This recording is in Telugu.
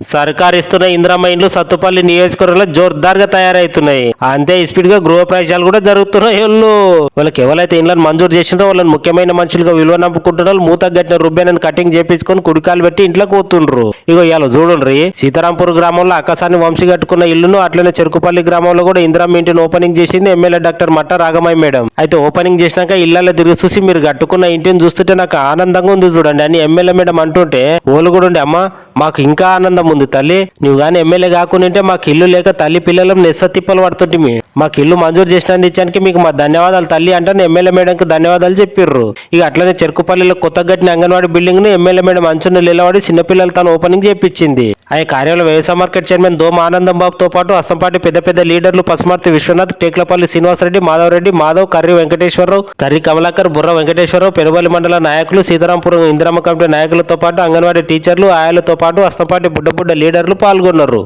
సర్కారిస్తున్న ఇందిరమ్మ ఇండ్లు సత్తుపల్లి నియోజకవర్గంలో జోర్దార్గా తయారవుతున్నాయి అంతే స్పీడ్గా గృహ ప్రవేశాలు కూడా జరుగుతున్నాయి వాళ్ళు వాళ్ళకి ఎవరైతే ఇండ్లను మంజూరు చేసిండ్రో వాళ్ళని ముఖ్యమైన మనుషులుగా విలువ నమ్ముకుంటున్నారు మూత గట్టిన రుబ్బేనని కటింగ్ చేపించుకొని కుడికాలు పెట్టి ఇంట్లోకి పోతుండ్రు. ఇగో ఇవాళ చూడండి సీతారాంపూర్ గ్రామంలో అక్కసాని వంశీ కట్టుకున్న ఇల్లును అట్లనే చెరుకుపల్లి గ్రామంలో కూడా ఇందిరమ్మ ఇంటిని ఓపెనింగ్ చేసింది ఎమ్మెల్యే డాక్టర్ మట్ట రాగమయ్య మేడం. అయితే ఓపెనింగ్ చేసినాక ఇళ్ళలో తిరిగి చూసి మీరు కట్టుకున్న ఇంటిని చూస్తుంటే నాకు ఆనందంగా ఉంది చూడండి అని ఎమ్మెల్యే మేడం అంటుంటే ఓలు కూడా ఉండే అమ్మ మాకు ఇంకా ఆనందం ముందు తల్లి నువ్వు కానీ ఎమ్మెల్యే కాకుండా మాకు ఇల్లు లేక తల్లి పిల్లలం నెస్స తిప్పలు పడుతుంటే మాకు ఇల్లు మంజూరు చేసినందుకు ఇచ్చానికి మీకు మా ధన్యవాదాలు తల్లి అంటే ఎమ్మెల్యే మేడంకి ధన్యవాదాలు చెప్పిర్రు. ఇక అట్లనే చెరుకుపల్లిలో కొత్త కట్టిన అంగన్వాడీ బిల్డింగ్ను ఎమ్మెల్యే మేడం అంచున నిలబడి చిన్నపిల్లలు తను ఓపెనింగ్ చేపించింది. ఆ కార్యాలయంలో వ్యవసాయ మార్కెట్ చైర్మన్ దోమ ఆనందం బాబుతో పాటు అస్తంపాటి పెద్ద పెద్ద లీడర్లు పసుమర్తి విశ్వనాథ్ టేక్లపల్లి శ్రీనివాసరెడ్డి మాధవరెడ్డి మాధవ్ కర్రి వెంకటేశ్వరరావు కర్రి కమలాకర్ బుర్ర వెంకటేశ్వరరావు పెనుబల్లి మండల నాయకులు సీతారాంపురం ఇందిరమ్మ కమిటీ నాయకులతో పాటు అంగన్వాడీ టీచర్లు ఆయాలతో పాటు అస్తంపాటి బుడ్డ బుడ్డ లీడర్లు పాల్గొన్నారు.